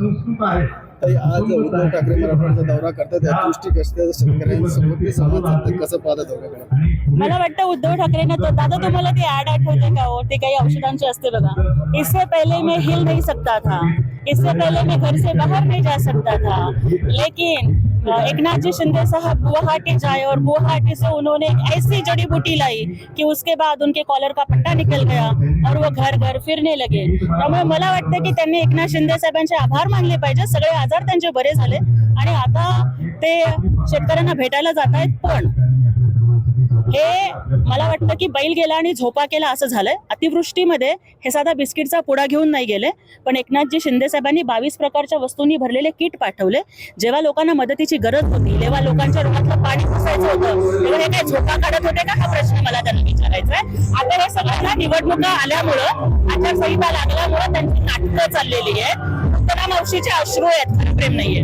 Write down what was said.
आज उद्धव ठाकरे मराठवाड्याचा दौरा करतात त्या दृष्टी कशा शेतकऱ्यांसोबत संवाद साधतात कसं पाहतात दोघांकडे? मला वाटतं उद्धव ठाकरेंना तो दादा तुम्हाला ते ऍड आठवते का हो? ते काही औषधांची असते बघा. इससे पहले मैं हिल नहीं सकता था. इससे पहले मैं घर से बाहर नहीं जा सकता था. लेकिन एकनाथ जी शिंदे साहब गुवाहाटी जाए और गुवाहाटी से उन्होंने एक ऐसी जड़ी बूटी लाई कि उसके बाद उनके कॉलर का पट्टा निकल गया और वो घर घर फिरने लगे. त्यामुळे मला वाटतं की त्यांनी एकनाथ शिंदे साहेबांचे आभार मानले पाहिजे सगळे आजार त्यांचे बरे झाले. आणि आता ते शेतकऱ्यांना भेटायला जात आहेत पण हे मला वाटतं की बैल गेला आणि झोपा केला असं झालंय. अतिवृष्टीमध्ये हे साधा बिस्किटचा पुडा घेऊन नाही गेले पण एकनाथजी शिंदे साहेबांनी बावीस प्रकारच्या वस्तूंनी भरलेले किट पाठवले. जेव्हा लोकांना मदतीची गरज होती तेव्हा लोकांच्या डोळ्यातलं पाणी पुसायचं होतं. तेव्हा हे काय झोपा काढत होते का? हा प्रश्न मला त्यांना विचारायचा आहे. आता हे सगळ्यांना निवडणुका आल्यामुळं आचारसंहिता लागल्यामुळं त्यांची नाटकं चाललेली आहेत. उत्तरा मावशीचे अश्रू आहेत खरं प्रेम नाहीये.